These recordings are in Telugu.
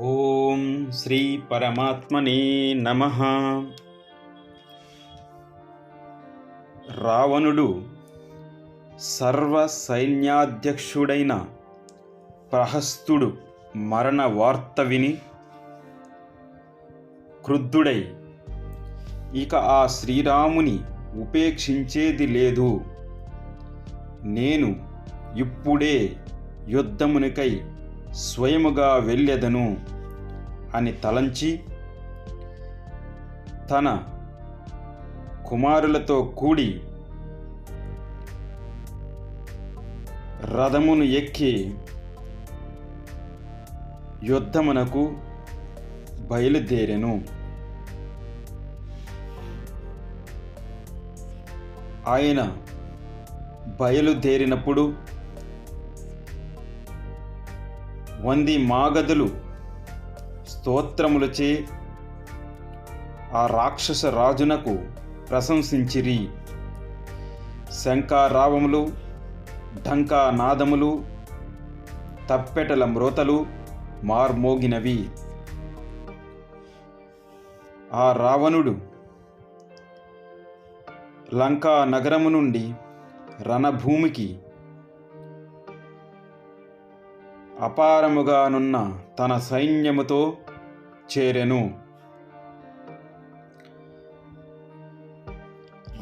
ఓం శ్రీ పరమాత్మనే నమ. రావణుడు సర్వ సైన్యాధ్యక్షుడైన ప్రహస్తుడు మరణ వార్త విని క్రుద్ధుడై ఇక ఆ శ్రీరాముని ఉపేక్షించేది లేదు. నేను ఇప్పుడే యుద్ధమునికై స్వయముగా వెళ్ళెదను అని తలంచి తన కుమారులతో కూడి రథమును ఎక్కి యుద్ధమునకు బయలుదేరెను. ఆయన బయలుదేరినప్పుడు వంది మాగదులు స్తోత్రములచే ఆ రాక్షస రాజునకు ప్రశంసించిరి. శంఖారావములు ఢంకానాదములు తప్పెటల మ్రోతలు మార్మోగినవి. ఆ రావణుడు లంకా నగరము నుండి రణభూమికి అపారముగానున్న తన సైన్యముతో చేరెను.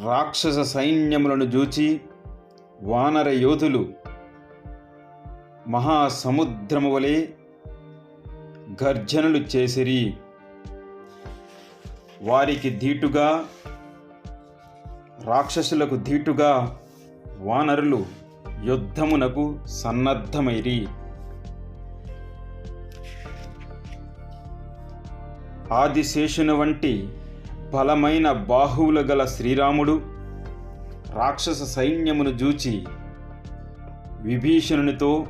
రాక్షస సైన్యములను జూచి వానర యోధులు మహాసముద్రము వలె గర్జనలు చేసిరి. వారికి ధీటుగా రాక్షసులకు ధీటుగా వానరులు యుద్ధమునకు సన్నద్ధమైరి. ఆదిశేషుని వంటి బలమైన బాహువులు గల శ్రీరాముడు రాక్షస సైన్యమును జూచి విభీషణునితో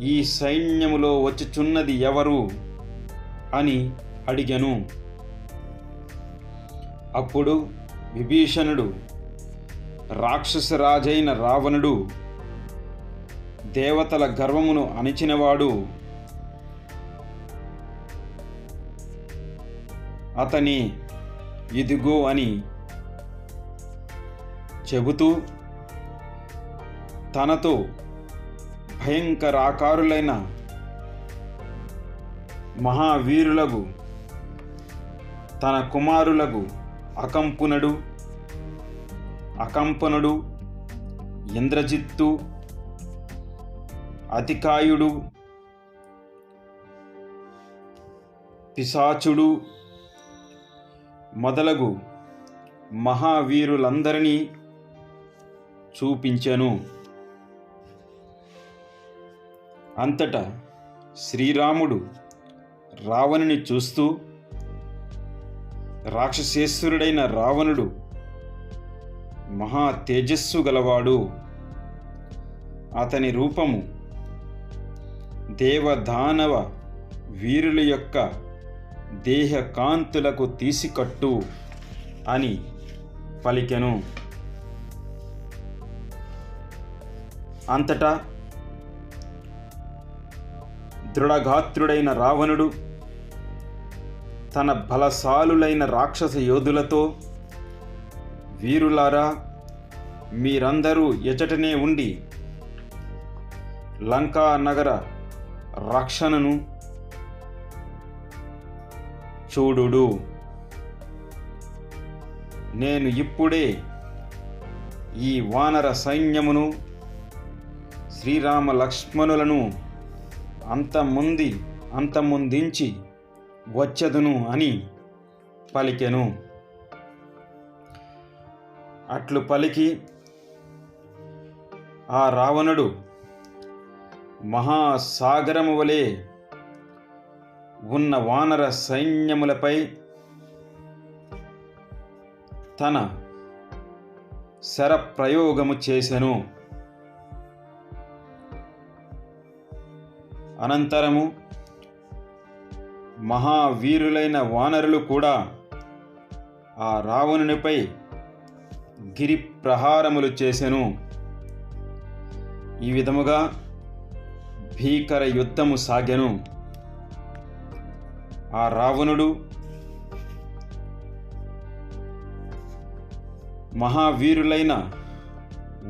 ఈ సైన్యములో వచ్చుచున్నది ఎవరు అని అడిగను. అప్పుడు విభీషణుడు రాక్షసరాజైన రావణుడు దేవతల గర్వమును అణిచినవాడు అతని ఇదిగో అని చెబుతూ తనతో భయంకరాకారులైన మహావీరులకు తన కుమారులకు అకంపునడు అకంపనుడు ఇంద్రజిత్తు అతికాయుడు పిశాచుడు మొదలగు మహావీరులందరినీ చూపించెను. అంతటా శ్రీరాముడు రావణుని చూస్తూ రాక్షసేశ్వరుడైన రావణుడు మహా తేజస్సు గలవాడు. అతని రూపము దేవదానవ వీరుల యొక్క దేహకాంతులకు తీసికట్టు అని పలికెను. అంతటా దృఢగాత్రుడైన రావణుడు తన బలశాలులైన రాక్షస యోధులతో వీరులారా మీరందరూ ఎచటనే ఉండి లంకా నగర రక్షణను చూడుడు. నేను ఇప్పుడే ఈ వానర సైన్యమును శ్రీరామ లక్ష్మణులను అంతముంది అంతముందించి వచ్చదును అని పలికెను. అట్లు పలికి ఆ రావణుడు మహాసాగరము వలె ఉన్న వానర సైన్యములపై తన శరప్రయోగము చేసెను. అనంతరము మహావీరులైన వానరులు కూడా ఆ రావణునిపై గిరి ప్రహారములు చేసెను. ఈ విధముగా భీకర యుద్ధము సాగెను. ఆ రావణుడు మహావీరులైన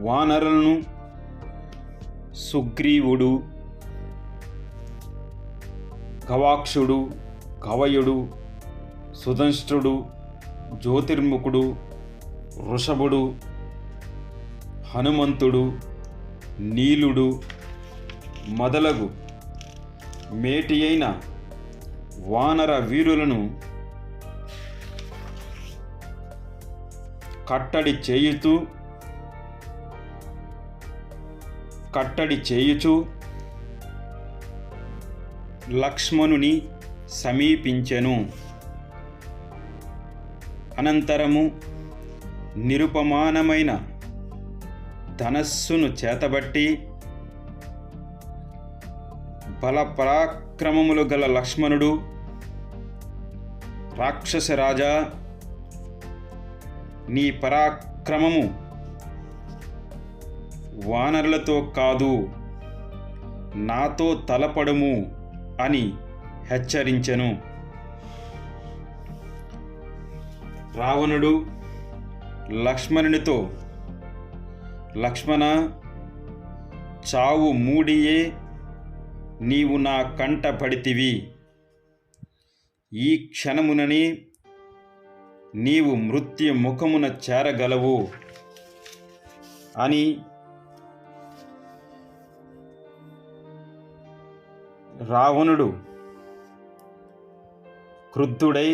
వానరులను సుగ్రీవుడు గవాక్షుడు కవయుడు సుదంష్ట్రుడు జ్యోతిర్ముఖుడు వృషభుడు హనుమంతుడు నీలుడు మొదలగు మేటి అయిన వానర వీరులను కట్టడి చేయుతూ కట్టడి చేయుచు లక్ష్మణుని సమీపించెను. అనంతరము నిరుపమానమైన ధనస్సును చేతబట్టి బలపరాక్ బలపరాక్రమములు గల లక్ష్మణుడు రాక్షసరాజా నీ పరాక్రమము వానరులతో కాదు నాతో తలపడుము అని హెచ్చరించెను. రావణుడు లక్ష్మణునితో లక్ష్మణ చావు మూడియే నీవు నా కంట పడితివి. ఈ క్షణమునని నీవు మృత్యు ముఖమున చేరగలవు అని రావణుడు క్రుద్ధుడై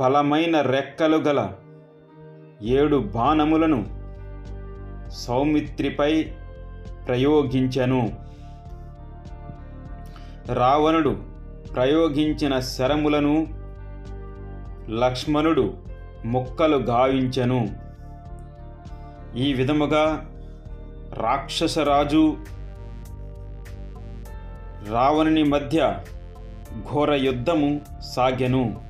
బలమైన రెక్కలు గల ఏడు బాణములను సౌమిత్రిపై ప్రయోగించెను. రావణుడు ప్రయోగించిన శరములను లక్ష్మణుడు ముక్కలు గావించెను. ఈ విధముగా రాక్షసరాజు రావణుని మధ్య ఘోర యుద్ధము సాగెను.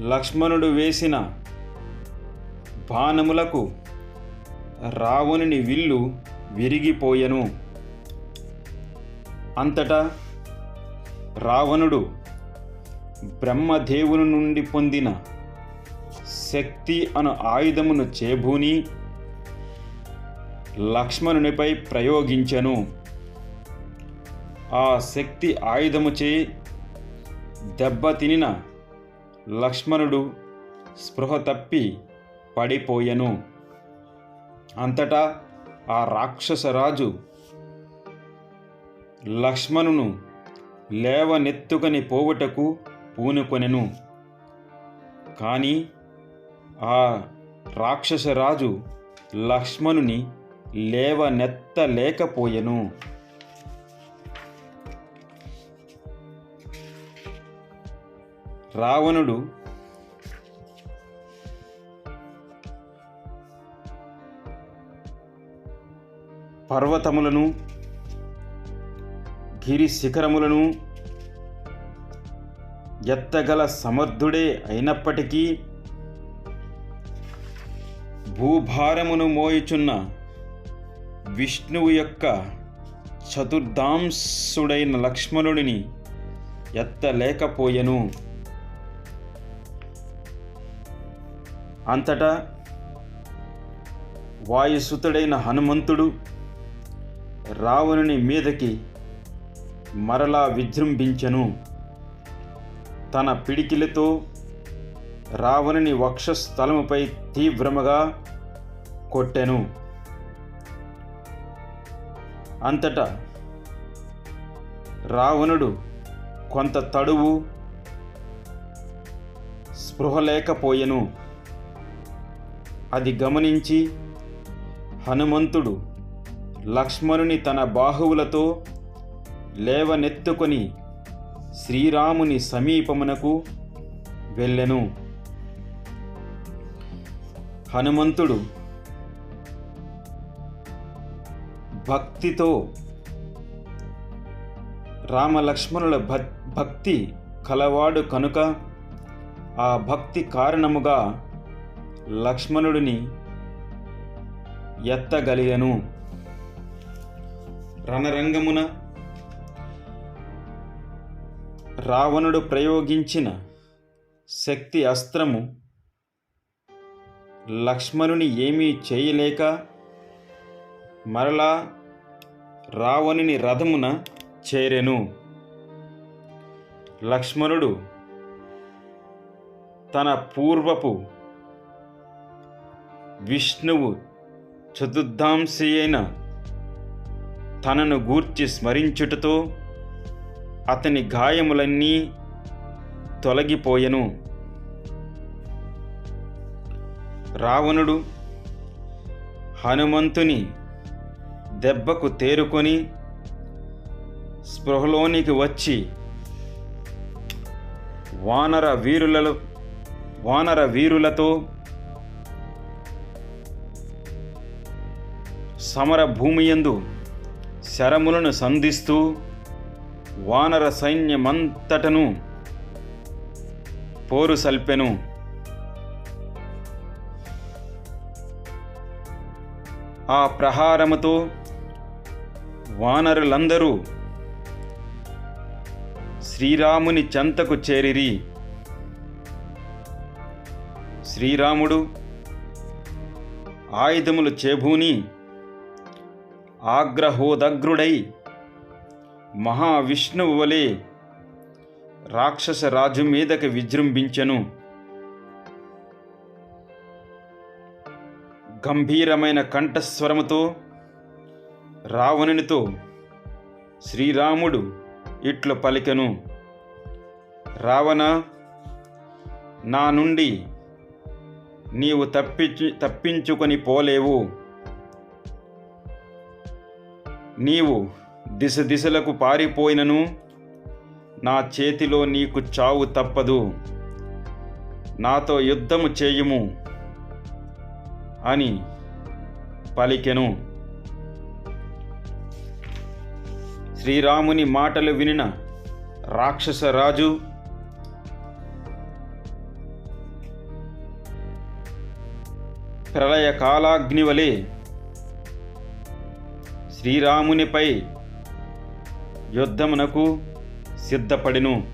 లక్ష్మణుడు వేసిన బాణములకు రావణుని విల్లు విరిగిపోయెను. అంతటా రావణుడు బ్రహ్మదేవుని నుండి పొందిన శక్తి అను ఆయుధమును చేబూని లక్ష్మణునిపై ప్రయోగించెను. ఆ శక్తి ఆయుధముచే దెబ్బతినిన లక్ష్మణుడు స్పృహ తప్పి పడిపోయెను. అంతటా ఆ రాక్షసరాజు లక్ష్మణును లేవనెత్తుకని పోవుటకు పూనుకొనెను. కానీ ఆ రాక్షసరాజు లక్ష్మణుని లేవనెత్తలేకపోయెను. రావణుడు పర్వతములను గిరి శిఖరములను ఎత్తగల సమర్థుడే అయినప్పటికీ భూభారమును మోయుచున్న విష్ణువు యొక్క చతుర్ధాంసుడైన లక్ష్మణుడిని ఎత్తలేకపోయెను. అంతటా వాయుసుతుడైన హనుమంతుడు రావణుని మీదకి మరలా విజృంభించెను. తన పిడికిలతో రావణుని వక్షస్థలముపై తీవ్రముగా కొట్టెను. అంతటా రావణుడు కొంత తడువు స్పృహ లేకపోయెను అది గమనించి హనుమంతుడు లక్ష్మణుని తన బాహువులతో లేవనెత్తుకొని శ్రీరాముని సమీపమునకు వెళ్ళెను. హనుమంతుడు భక్తితో రామలక్ష్మణుల భక్తి కలవాడు కనుక ఆ భక్తి కారణముగా లక్ష్మణుడిని ఎత్తగలిగను. రణరంగమున రావణుడు ప్రయోగించిన శక్తి అస్త్రము లక్ష్మణుని ఏమీ చేయలేక మరలా రావణుని రథమున చేరెను. లక్ష్మణుడు తన పూర్వపు విష్ణువు చతుర్థాంశి అయిన తనను గూర్చి స్మరించుటతో అతని గాయములన్నీ తొలగిపోయెను. రావణుడు హనుమంతుని దెబ్బకు తేరుకొని స్పృహలోనికి వచ్చి వానర వీరులలో వానర వీరులతో సమర భూమియందు శరములను సంధిస్తూ వానర సైన్యమంతటను పోరు సల్పెను. ఆ ప్రహారముతో వానరులందరూ శ్రీరాముని చెంతకు చేరిరి. శ్రీరాముడు ఆయుధములు చేబూని ఆగ్రహోదగ్రుడై మహావిష్ణువు వలె రాక్షస రాజు మీదకి విజృంభించెను. గంభీరమైన కంఠస్వరముతో రావణునితో శ్రీరాముడు ఇట్లు పలికెను. రావణ నా నుండి నీవు తప్పించు తప్పించుకొని పోలేవు. నీవు దిశ దిశలకు పారిపోయినను. నా చేతిలో నీకు చావు తప్పదు. నాతో యుద్ధము చేయుము అని పలికెను. శ్రీరాముని మాటలు వినిన రాక్షసరాజు ప్రళయ కాలాగ్నివలే శ్రీరామునిపై యుద్ధమునకు సిద్ధపడిను.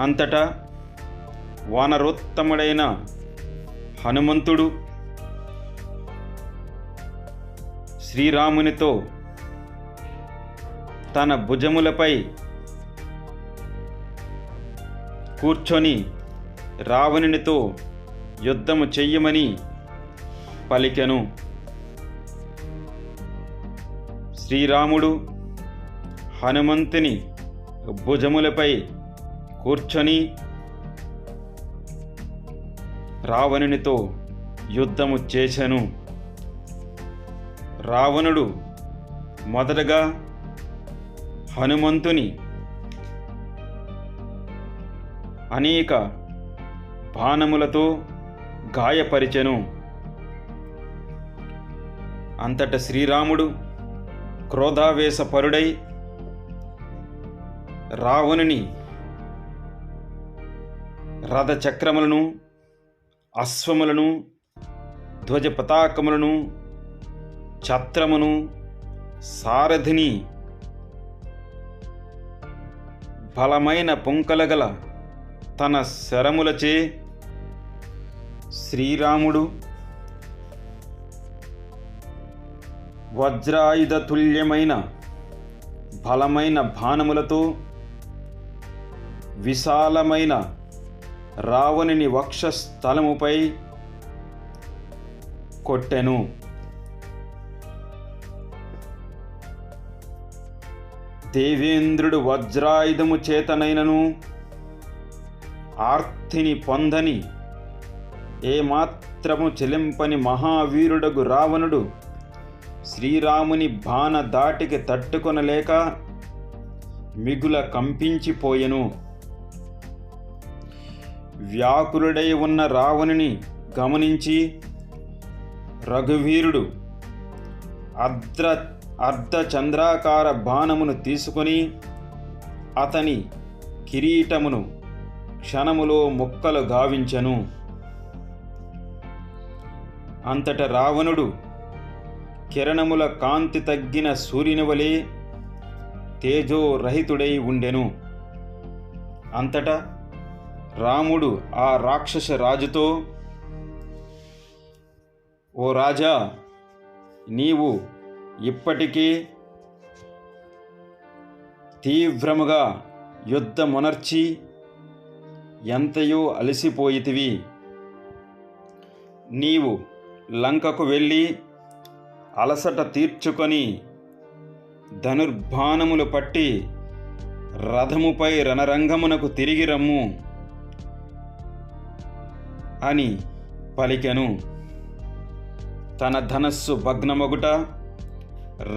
అంతటా వానరోత్తముడైన హనుమంతుడు శ్రీరామునితో తన భుజములపై కూర్చొని రావణునితో యుద్ధము చెయ్యమని పలికెను. శ్రీరాముడు హనుమంతుని భుజములపై కూర్చొని రావణునితో యుద్ధము చేశను రావణుడు మొదటగా హనుమంతుని అనేక బాణములతో గాయపరిచెను. అంతట శ్రీరాముడు క్రోధావేశపరుడై రావణుని రథచక్రములను అశ్వములను ధ్వజ పతాకములను ఛత్రమును సారథిని బలమైన పుంకలగల తన శరములచే శ్రీరాముడు వజ్రాయుధ తుల్యమైన బలమైన బాణములతో విశాలమైన రావణుని వక్షస్థలముపై కొట్టెను. దేవేంద్రుడు వజ్రాయుధము చేతనైనను ఆర్తిని పొందని ఏమాత్రము చెలింపని మహావీరుడగు రావణుడు శ్రీరాముని బాణ దాటికి తట్టుకొనలేక మిగుల కంపించిపోయెను. వ్యాకులుడై ఉన్న రావణుని గమనించి రఘువీరుడు అర్ధ అర్ధచంద్రాకార బాణమును తీసుకొని అతని కిరీటమును క్షణములో ముక్కలు గావించెను. అంతట రావణుడు కిరణముల కాంతి తగ్గిన సూర్యుని వలె తేజోరహితుడై ఉండెను. అంతటా రాముడు ఆ రాక్షస రాజుతో ఓ రాజా నీవు ఇప్పటికీ తీవ్రముగా యుద్ధమునర్చి ఎంతయో అలసిపోయితివి. నీవు లంకకు వెళ్ళి అలసట తీర్చుకొని ధనుర్బాణములు పట్టి రథముపై రణరంగమునకు తిరిగి రమ్ము అని పలికెను. తన ధనస్సు భగ్నమొగుట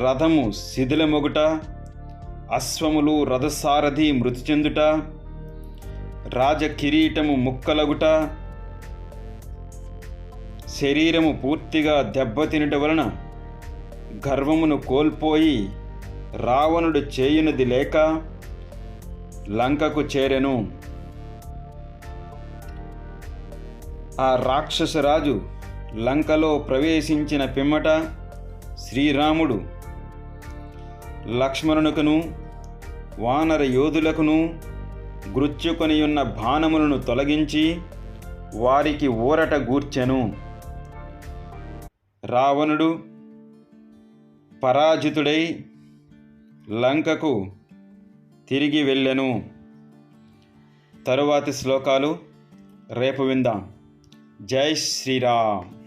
రథము శిథిలమొగుట అశ్వములు రథసారథి మృతి చెందుట రాజకిరీటము ముక్కలగుట శరీరము పూర్తిగా దెబ్బతినుట వలన గర్వమును కోల్పోయి రావణుడు చేయునది లేక లంకకు చేరెను. ఆ రాక్షసరాజు లంకలో ప్రవేశించిన పిమ్మట శ్రీరాముడు లక్ష్మణునకును వానర యోధులకును గృచ్చుకొనియున్న బాణములను తొలగించి వారికి ఊరట గూర్చెను. రావణుడు పరాజితుడై లంకకు తిరిగి వెళ్ళెను. తరువాతి శ్లోకాలు రేపు విందాం. జై శ్రీరామ్.